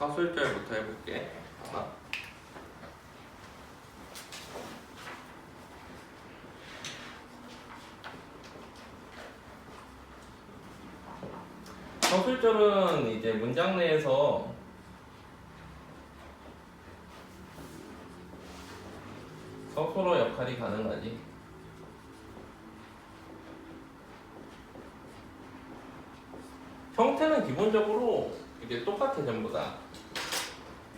서술절부터 해볼게. 하나. 서술절은 이제 문장 내에서 서술어 역할이 가능하지. 형태는 기본적으로 이게 똑같아 전부 다.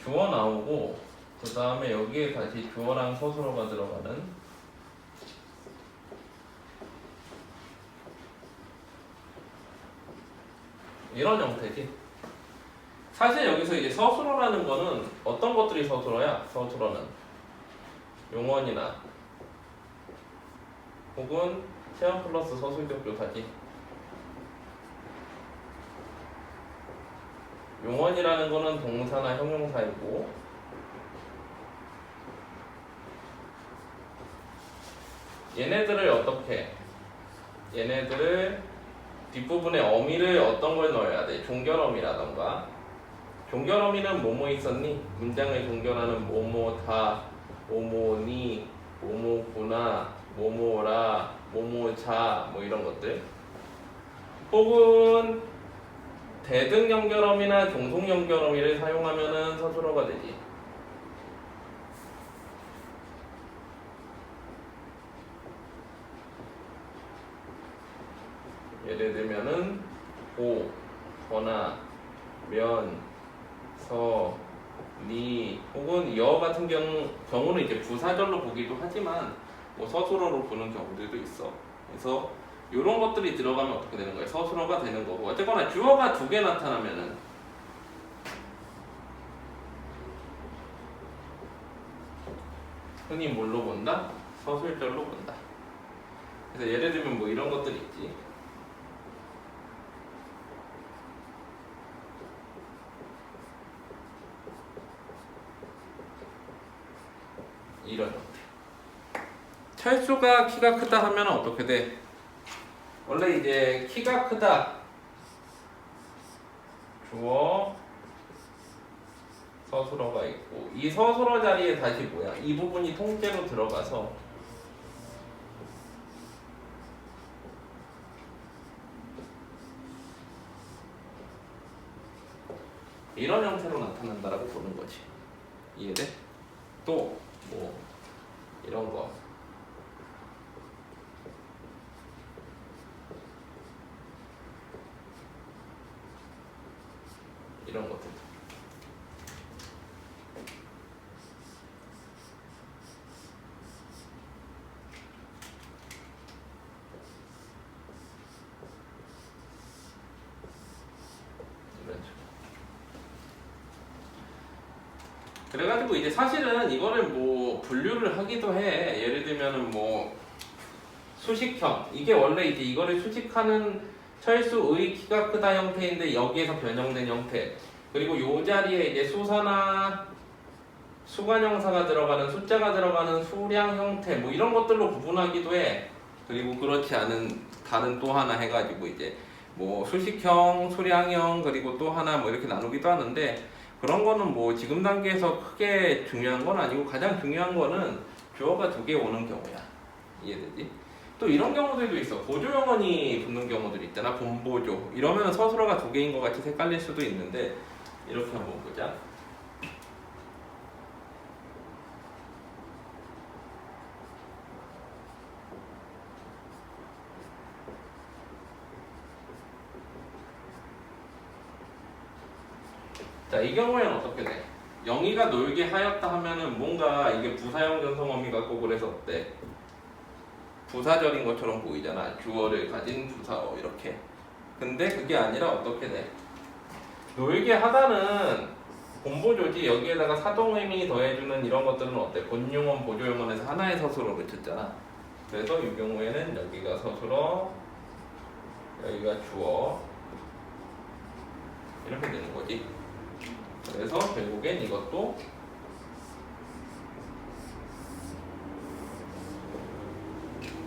주어 나오고 그 다음에 여기에 다시 주어랑 서술어가 들어가는 이런 형태지. 사실 여기서 이제 서술어라는 거는 어떤 것들이 서술어야? 서술어는 용언이나 혹은 체험 플러스 서술적 조사지. 용언이라는 거는 동사나 형용사이고 얘네들을 어떻게 얘네들을 뒷부분에 어미를 어떤 걸 넣어야 돼? 종결어미라던가 종결어미는 뭐뭐 있었니? 문장을 종결하는 뭐뭐다 뭐뭐니 뭐뭐구나 뭐뭐라 뭐뭐자 뭐 이런 것들 혹은 대등 연결어미나 종속 연결어미를 사용하면은 서술어가 되지. 예를 들면은 고, 거나, 면, 서, 니 혹은 여 같은 경우 경우는 이제 부사절로 보기도 하지만 뭐 서술어로 보는 경우들도 있어. 그래서 이런 것들이 들어가면 어떻게 되는 거예요? 서술어가 되는 거고 어쨌거나 주어가 두 개 나타나면은 흔히 뭘로 본다? 서술절로 본다. 그래서 예를 들면 뭐 이런 것들 있지. 이런 형태. 철수가 키가 크다 하면 어떻게 돼? 원래 이제 키가 크다. 주어. 서술어가 있고 이 서술어 자리에 다시 뭐야? 이 부분이 통째로 들어가서 이런 형태로 나타난다라고 보는 거지. 이해돼? 또 뭐 이런 거 이런 것들. 이런 식으로. 그래가지고 이제 사실은 이거를 뭐 분류를 하기도 해. 예를 들면은 뭐 수식형. 이게 원래 이제 이거를 수식하는 철수의 키가 크다 형태인데 여기에서 변형된 형태. 그리고 요 자리에 이제 수사나 수관형사가 들어가는 숫자가 들어가는 수량 형태 뭐 이런 것들로 구분하기도 해. 그리고 그렇지 않은 다른 또 하나 해가지고 이제 뭐 수식형 수량형 그리고 또 하나 뭐 이렇게 나누기도 하는데 그런 거는 뭐 지금 단계에서 크게 중요한 건 아니고 가장 중요한 거는 주어가 두 개 오는 경우야 이해되지? 또 이런 경우들도 있어. 보조 영원이 붙는 경우들 있잖아. 본보조. 이러면 서술어가 두 개인 것 같이 헷갈릴 수도 있는데 이렇게 한번 보자. 자, 이 경우에는 어떻게 돼? 영희가 놀게 하였다 하면은 뭔가 이게 부사형 전성어미 같고 그래서 어때? 부사절인 것처럼 보이잖아. 주어를 가진 부사어 이렇게. 근데 그게 아니라 어떻게 돼? 놀게 하다는 본보조지 여기에다가 사동의미 더해주는 이런 것들은 어때? 본용어 보조용어에서 하나의 서술어 붙였잖아. 그래서 이 경우에는 여기가 서술어, 여기가 주어 이렇게 되는 거지. 그래서 결국엔 이것도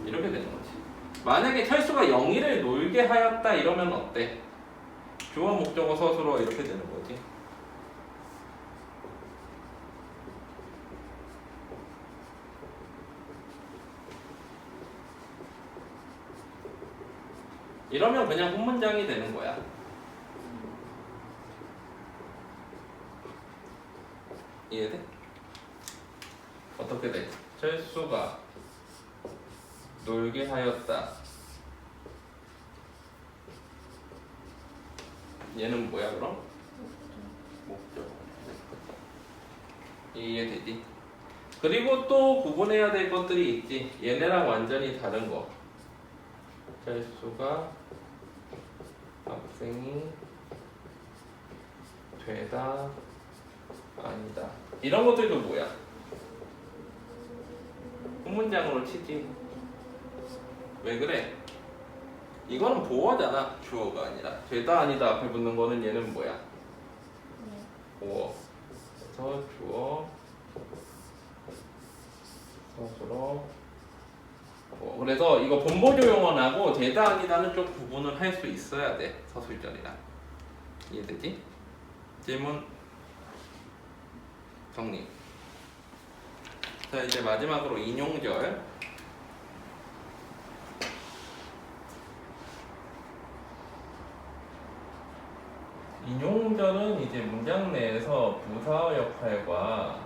이렇게 되는 거지. 만약에 철수가 0위를 놀게 하였다 이러면 어때? 주어 목적어 서술어 이렇게 되는 거지. 이러면 그냥 혼문장이 되는 거야. 이해돼? 어떻게 돼? 철수가 놀게 하였다. 얘는 뭐야 그럼? 목적. 이해되지? 그리고 또 구분해야 될 것들이 있지. 얘네랑 완전히 다른 거. 철수가 학생이 되다 아니다. 이런 것들도 뭐야? 후문장으로 치지. 왜 그래? 이거는 보어잖아. 주어가 아니라. 되다 아니다 앞에 붙는 거는 얘는 뭐야? 보어. 그래서 주어 서술어 뭐 그래서 이거 본보조 용어하고 되다 아니다는 좀 구분을 할 수 있어야 돼 서술절이랑 이해되지? 질문 정리 자 이제 마지막으로 인용절 인용절은 이제 문장 내에서 부사 역할과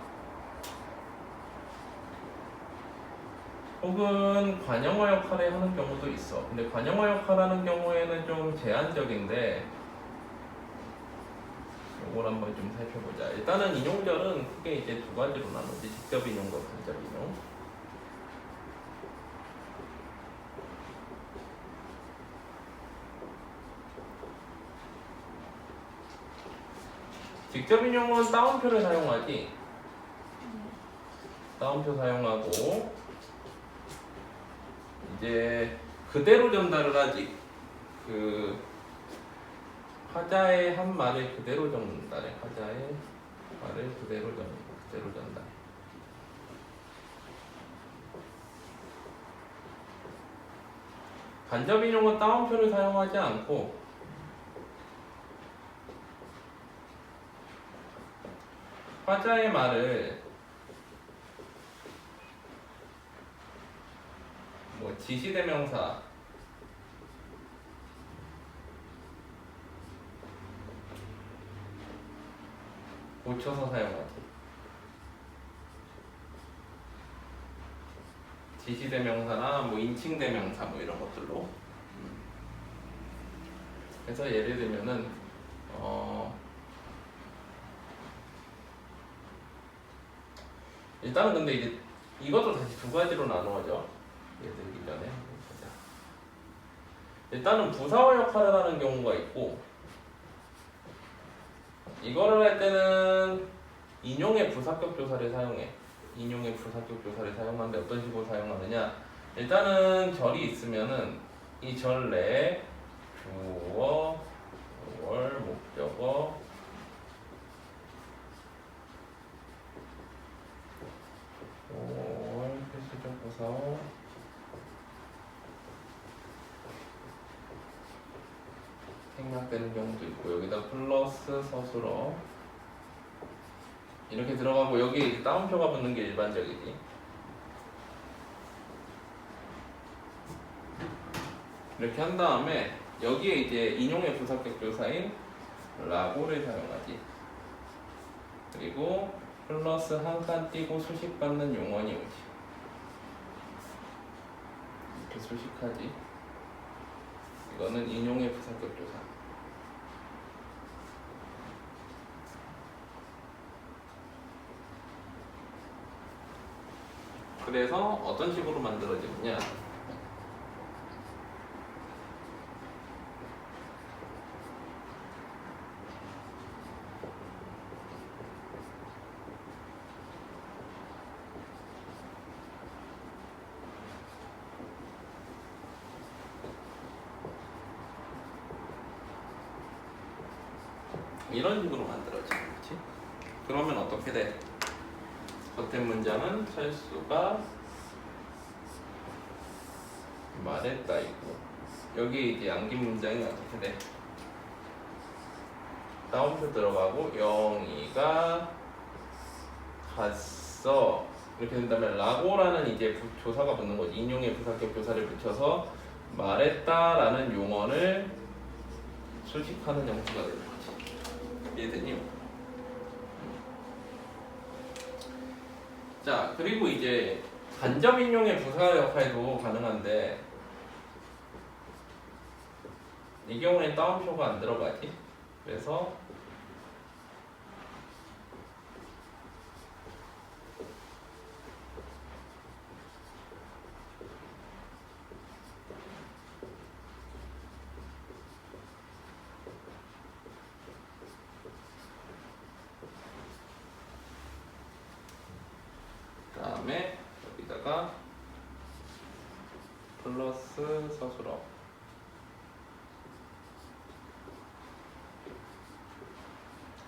혹은 관용어 역할을 하는 경우도 있어. 근데 관용어 역할하는 경우에는 좀 제한적인데 이걸 한번 좀 살펴보자. 일단은 인용절은 크게 이제 두 가지로 나누지. 직접 인용과 간접 인용. 직접 인용은 따옴표를 사용하지. 따옴표 사용하고 이제 그대로 전달을 하지. 그 화자의 한 말을 그대로 전달해. 화자의 말을 그대로 전 그대로 전달. 간접 인용은 따옴표를 사용하지 않고 화자의 말을 뭐 지시대명사 고쳐서 사용하지. 지시대명사나 뭐 인칭대명사 뭐 이런 것들로. 음. 그래서 예를 들면은 어 일단은 근데 이제 이것도 다시 두 가지로 나누어져. 얘 들기 전에. 일단은 부사와 역할을 하는 경우가 있고 이거를 할 때는 인용의 부사격 조사를 사용해. 인용의 부사격 조사를 사용하는데 어떤 식으로 사용하느냐? 일단은 절이 있으면은 이 절 내에 주어, 월, 목적어, 월, 필수적 부사, 생략되는 경우도 있고 여기다 플러스 서술어. 이렇게 들어가고 여기 따옴표가 붙는 게 일반적이지. 이렇게 한 다음에 여기에 이제 인용의 부사격 조사인 라고를 사용하지. 그리고 플러스 한 칸 띄고 수식받는 용언이 오지. 이렇게 수식하지 이거는 인용의 부사격 조사. 그래서 어떤 식으로 만들어지느냐 이런 식으로 만들어지는 거지 그러면 어떻게 돼? 겉에 문장은 철수가 말했다 있고 여기 이제 양긴 문장이 어떻게 돼? 따옴표 들어가고 영희가 갔어 이렇게 된다면 라고라는 이제 부- 조사가 붙는 거지 인용의 부사격 조사를 붙여서 말했다라는 용언을 수식하는 형태가. 이해 되니? 자, 그리고 이제 간접 인용의 부사 역할도 가능한데 이 경우에는 따옴표가 안 들어가지. 그래서 다음에 여기다가 플러스 서술어.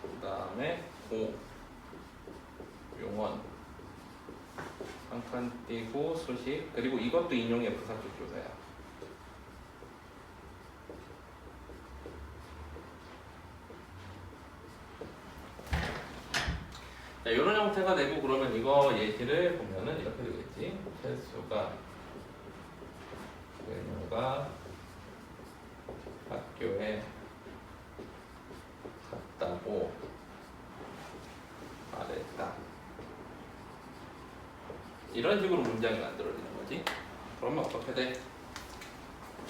그 다음에 오. 용언 한칸 띄고 수식. 그리고 이것도 인용의 부사적 조사야. 자, 이런 형태가 되고 그러면 이거 예시를 보면은 이렇게 되겠지. 횟수가 그녀가 학교에 갔다고 말했다. 이런 식으로 문장이 만들어지는 거지. 그러면 어떻게 돼?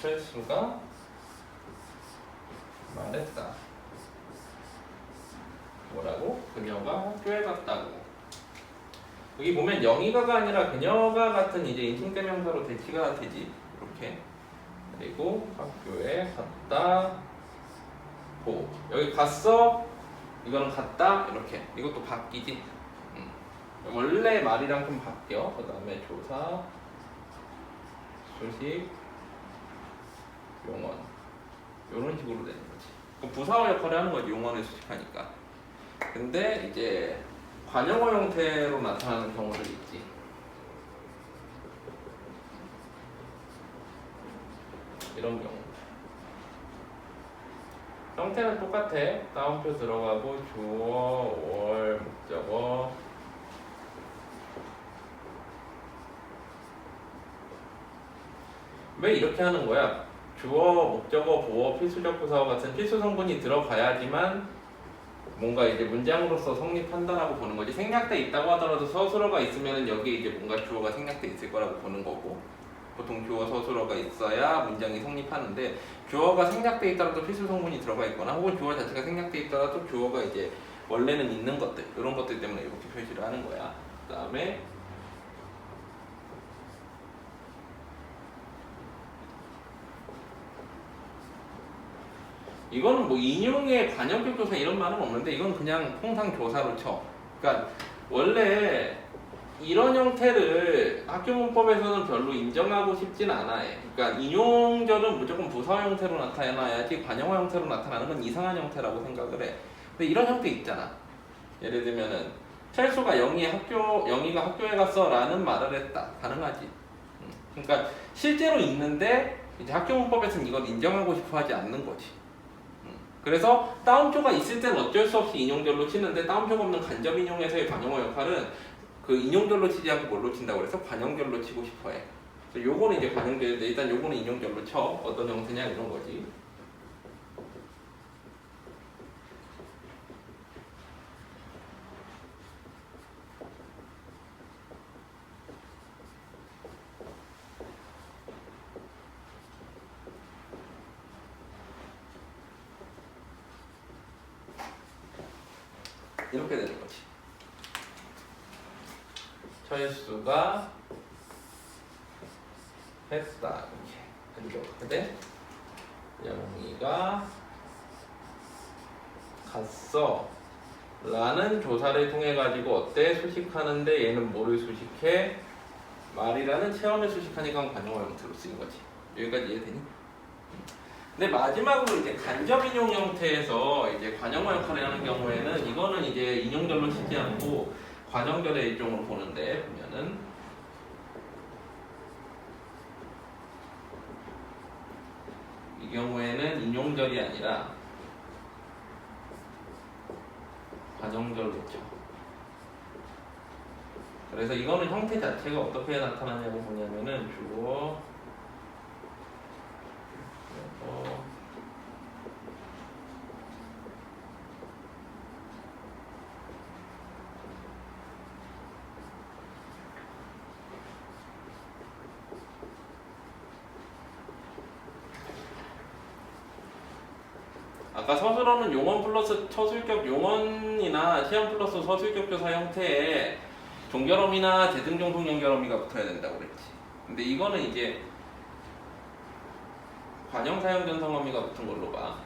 횟수가 말했다. 뭐라고? 그녀가 학교에 갔다고. 여기 보면 영희가가 아니라 그녀가 같은 이제 인칭대명사로 대치가 되지. 이렇게. 그리고 학교에 갔다. 고. 여기 갔어. 이거는 갔다. 이렇게. 이것도 바뀌지. 음. 원래 말이랑 좀 바뀌어. 그 다음에 조사, 수식, 용언. 이런 식으로 되는 거지. 그럼 부사어 역할을 하는 거지. 용언을 수식하니까. 근데 이제 관용어 형태로 나타나는 경우들 있지. 이런 경우. 형태는 똑같아. 다운표 들어가고 주어, 월, 목적어. 왜 이렇게 하는 거야? 주어, 목적어, 보어, 필수적 부사어 같은 필수 성분이 들어가야지만 뭔가 이제 문장으로서 성립한다라고 보는 거지. 생략돼 있다고 하더라도 서술어가 있으면 여기에 이제 뭔가 주어가 생략돼 있을 거라고 보는 거고. 보통 주어 서술어가 있어야 문장이 성립하는데 주어가 생략돼 있더라도 필수 성분이 들어가 있거나 혹은 주어 자체가 생략돼 있더라도 주어가 이제 원래는 있는 것들 이런 것들 때문에 이렇게 표시를 하는 거야. 그 다음에 이거는 뭐 인용의 관용적 조사 이런 말은 없는데 이건 그냥 통상 조사로 쳐. 그러니까 원래 이런 형태를 학교 문법에서는 별로 인정하고 싶진 않아요. 그러니까 인용절은 무조건 부사 형태로 나타나야지 관용어 형태로 나타나는 건 이상한 형태라고 생각을 해. 근데 이런 형태 있잖아. 예를 들면은 철수가 영희 학교 영희가 학교에 갔어라는 말을 했다. 가능하지. 음. 그러니까 실제로 있는데 이제 학교 문법에서는 이걸 인정하고 싶어 하지 않는 거지. 그래서 다운표가 있을 땐 어쩔 수 없이 인용절로 치는데 다운표가 없는 간접 인용에서의 관용어 역할은 그 인용절로 치지 않고 뭘로 친다고 그래서 관용절로 치고 싶어해. 요거는 이제 관용절인데 일단 요거는 인용절로 쳐. 어떤 형태냐 이런 거지. 이렇게 되는 거지. 철수가 했다 이렇게 이렇게? 영희가 갔어 라는 조사를 통해 가지고 어때 수식하는데 얘는 뭐를 수식해? 말이라는 체험을 수식하니까 관용어 형태로 쓰인 거지. 여기까지 이해되니? 근데 마지막으로 이제 간접 인용 형태에서 이제 관용어 역할을 하는 경우에는 이거는 이제 인용절로 치지 않고 관용절의 일종으로 보는데 보면은 이 경우에는 인용절이 아니라 쳐. 그래서 이거는 형태 자체가 어떻게 나타나냐고 보냐면은 주어 아까 서술어는 용언 플러스 처술격 용언이나 시험 플러스 서술격 조사 형태의 종결어미나 대등종속 연결어미가 붙어야 된다고 그랬지. 근데 이거는 이제 관형 사용 전성 어미가 붙은 걸로 봐.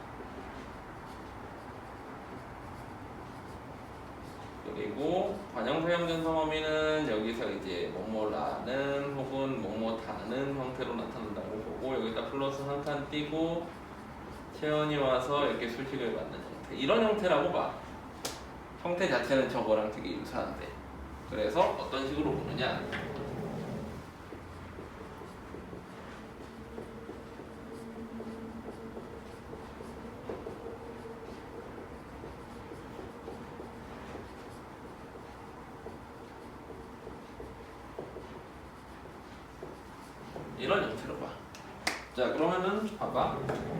그리고 관형 사용 전성 어미는 여기서 이제 뭐뭐라는 혹은 뭐뭐다는 형태로 나타난다고 보고 여기다 플러스 한 칸 띄고 체온이 와서 이렇게 수식을 받는 형태 이런 형태라고 봐 형태 자체는 저거랑 되게 유사한데 그래서 어떤 식으로 보느냐 이런 형태로 봐. 자 그러면은 봐봐.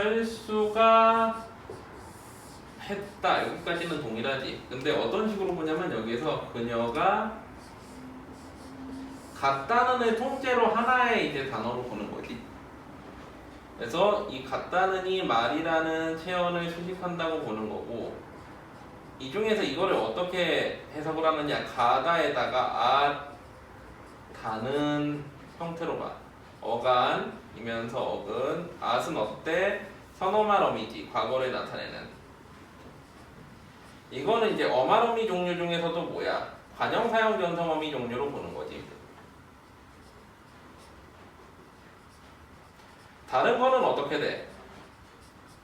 철수가 했다 여기까지는 동일하지. 근데 어떤 식으로 보냐면 여기에서 그녀가 같다는의 통째로 하나의 이제 단어로 보는 거지. 그래서 이 같다는 이 말이라는 체언을 수식한다고 보는 거고 이 중에서 이거를 어떻게 해석을 하느냐 가다에다가 아 다는 형태로 봐. 어간이면서 어근 at은 어때 선어말 어미지 과거를 나타내는. 이거는 이제 어말 어미 종류 중에서도 뭐야? 관형 사용 전성어미 종류로 보는 거지. 다른 거는 어떻게 돼?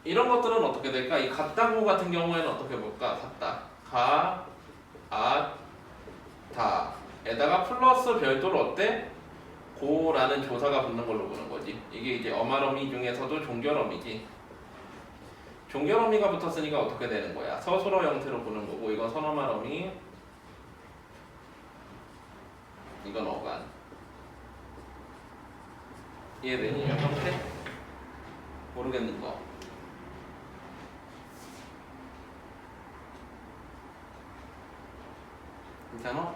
이런 것들은 어떻게 될까? 이 같다고 같은 경우에는 어떻게 볼까? 같다. 가 아, 다. 에다가 플러스 별도로 어때? 고라는 조사가 붙는 걸로 보는 거지. 이게 이제 어말어미 중에서도 종결어미지. 종결 어미가 붙었으니까 어떻게 되는 거야? 서술어 형태로 보는 거고 이건 선어말 어미 이건 어간 이해되니? 이 형태? 모르겠는 거 괜찮아?